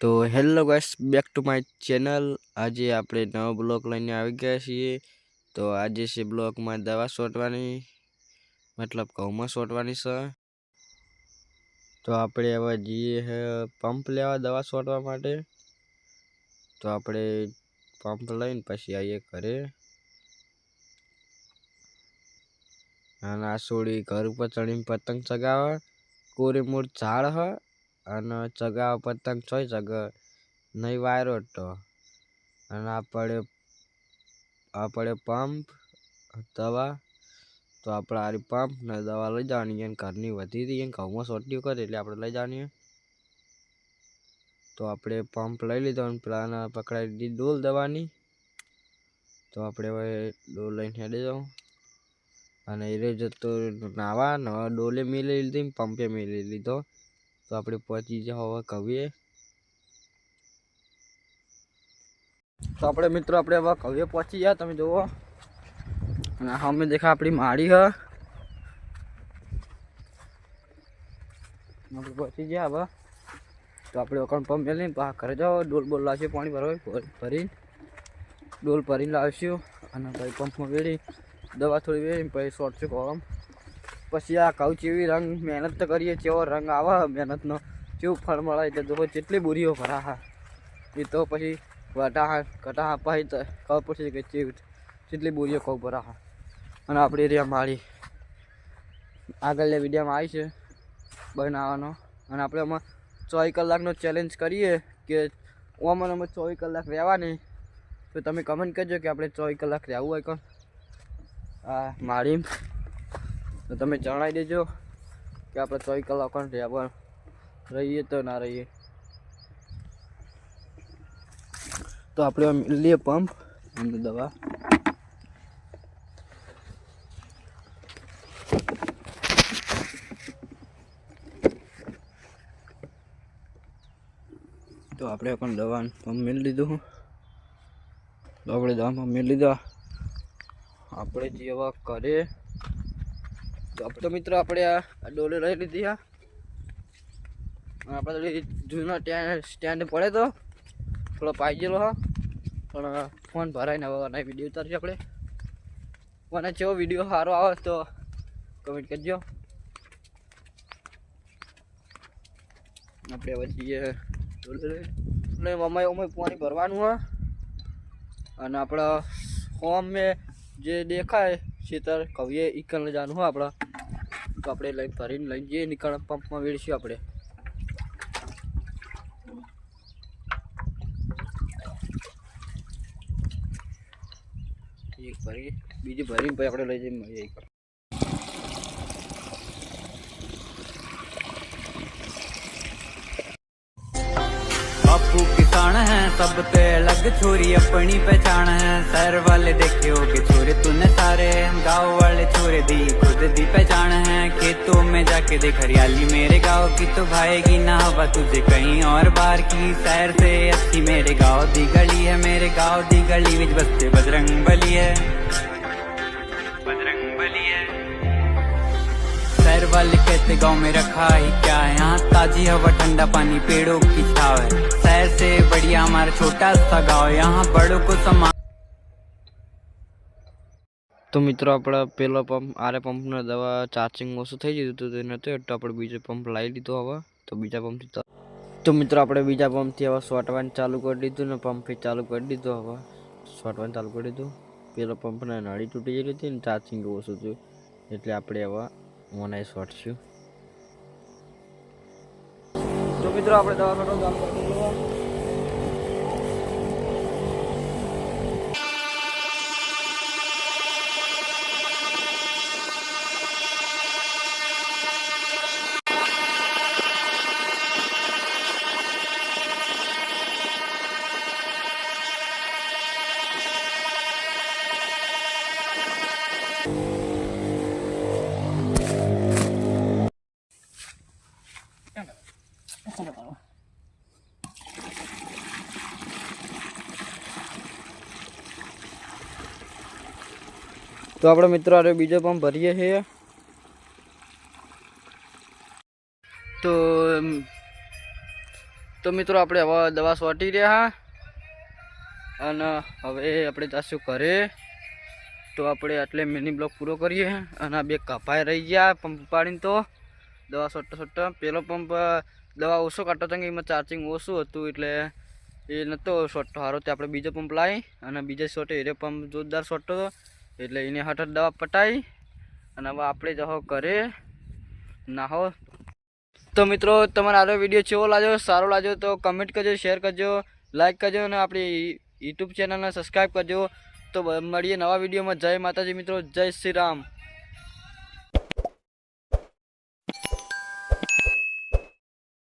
તો hello guys, back to my channel. આજે આપણે નવો બ્લોક લઈને આવી ગયા છીએ. તો આજે છે બ્લોકમાં દવા છોટવાની મતલબ ઘઉંમાં છોટવાની છે. તો આપણે હવે જઈએ પંપ લેવા દવા છોટવા માટે. તો આપણે પંપ લઈને પછી આવીએ ઘરે. અને આ સોડી ઘર ઉપર ચડીને પતંગ ચગાવે કોરીમૂળ ઝાડ હ. અને ચગાવ પતંગ છોય ચગ નહીં વાયરો તો. અને આપણે આપણે પંપ, દવા. તો આપણે આરી પંપ ને દવા લઈ જવાની એને ઘરની વધી હતી એને ઘઉંમાં સોટ્યું કરે એટલે આપણે લઈ જવાની. તો આપણે પંપ લઈ લીધો અને પેલાને પકડાવી દીધી ડોલ દવાની. તો આપણે હવે ડોલ લઈને હેડી જાઉં અને એ જતો નાવા, નવા ડોલે મેલી લીધી પંપે મેલી લીધો. તો આપણે પહોંચી જાઓ હવે કવિએ. તો આપણે મિત્રો, આપણે હવે કવિએ પહોંચી ગયા, તમે જુઓ. અને સામે દેખા આપણી માળી હ. આપણે પહોંચી ગયા હવે. તો આપણે અકાઉન્ટ પંપ મેળવીને પાછા ઘરે જાઓ. ડોલ બોલ લાવશે, પાણી ભરવા ભરી ડોલ ભરીને લાવશું. અને પછી પંપમાં વેળી દવા થોડી વેળી પછી શોર્ટ છે કોમ પછી આ કઉ ચેવી રંગ મહેનત તો કરીએ ચેવો રંગ આવે મહેનતનો. કેવું ફળ મળે? એટલે જો જેટલી બુરીઓ ભરા હા. એ તો પછી વટા હા કટા હા તો ખબર પડશે કે ચેવી જેટલી બુરીઓ કહું ભરા હા. અને આપણી એરિયા માળી. આગળના વિડીયોમાં આવી છે બનાવવાનો. અને આપણે આમાં ચોવીસ કલાકનો ચેલેન્જ કરીએ કે ઓમાં અમે ચોવીસ કલાક રહેવાની. તો તમે કમેન્ટ કરજો કે આપણે ચોવીસ કલાક રહેવું હોય કોણ? આ માળી. તો તમે જણાવી દેજો કે આપણે ચોવીસ કલાક પણ રહીએ તો ના રહીએ. તો આપણે લઈએ પંપ અને દવા. તો આપણે પણ દવા પંપ મેળવી લીધું તો આપણે દવા પંપ મેળવી લીધા. આપણે જેવા કરે તો તો મિત્રો આપણે આ ડોલે લઈ લીધી આ આપણે જૂનો સ્ટેન્ડ પડે તો થોડો પાઈ ગયેલો, હા. પણ ફોન ભરાઈને હવે નહીં વીડિયો ઉતારશું આપણે. મને જેવો વીડિયો સારો આવે તો કમેન્ટ કરજો. આપણે હવે જઈએ ડોલે લઈ. અમે પાણી ભરવાનું, હા. અને આપણા હોમ જે દેખાય ખેતર કવિએ ઈકન જવાનું હોય આપણા. તો આપણે લઈને ભરીને લઈને જઈએ, નીકળ પંપમાં વેડશું આપણે. એક ભરી બીજી ભરીને પછી આપણે લઈ જઈને મળીએ એક બાપુ કિસાન હે, સબ તે અલગ છોરી અપની પહેચાન હે. સર વાલે દેખ્યો કે છોરે તુને સારે. ગાંવ વાલે છોરે દી जाके देख हरियाली मेरे गाँव की तो भाएगी ना हवा तुझे कहीं और बाहर की। सैर से अच्छी मेरे गाँव दी गली है, मेरे गाँव दी गली विच बसते बजरंग बली है। वाले कहते, गाँव में रखा ही क्या है? यहाँ ताजी हवा, ठंडा पानी, पेड़ों की छाव है। शहर से बढ़िया हमारा छोटा सा गाँव यहाँ बड़ों को समान તો મિત્રો આપણે પહેલો પંપ, આરે પંપને દવા ચાર્જિંગ ઓછું થઈ ગયું હતું તે તો એટલે આપણે બીજો પંપ લાવી લીધો હવે, તો બીજા પંપથી તો મિત્રો આપણે બીજા પંપથી હવે સોટવાનું ચાલુ કરી દીધું ને પંપથી ચાલુ કરી દીધું હવે. સોટવાનું ચાલુ કરી દીધું. પેલો પંપને નળી તૂટી ગયેલી હતી ને ચાર્જિંગ ઓછું થયું. એટલે આપણે હવે ઓનલાઈન શોર્ટ છું તો મિત્રો આપણે દવા સોટવાનું ચાલુ કરી દીધું તો આપણે મિત્રો આરે બીજો પંપ ભરીએ છીએ. તો તો મિત્રો આપણે હવે દવા સોટી રહ્યા અને હવે આપણે જઈશું ઘરે તો આપણે આટલે મિની બ્લોક પૂરો કરીએ. અને બે કપાઈ રહી ગયા પંપ પાડીને તો. દવા સોટતા સોટતા પેલો પંપ દવા ઓછો કાઢતો હતો એમાં ચાર્જિંગ ઓછું હતું એટલે એ નહોતો શોટતો સારો તે આપણે બીજો પંપ લાવી અને બીજા શોટે એ પંપ જોરદાર શોટતો હતો. એટલે એને હઠ દવા પટાવી અને હવે આપણે જહો ઘરે નાહો. તો મિત્રો, તમારે આરો વીડિયો કેવો લાગ્યો? સારો લાગ્યો તો કમેન્ટ કરજો શેર કરજો લાઈક કરજો અને આપણી યુટ્યુબ ચેનલને સબસ્ક્રાઈબ કરજો. તો મળીએ નવા વિડીયોમાં. જય માતાજી મિત્રો, જય શ્રી રામ.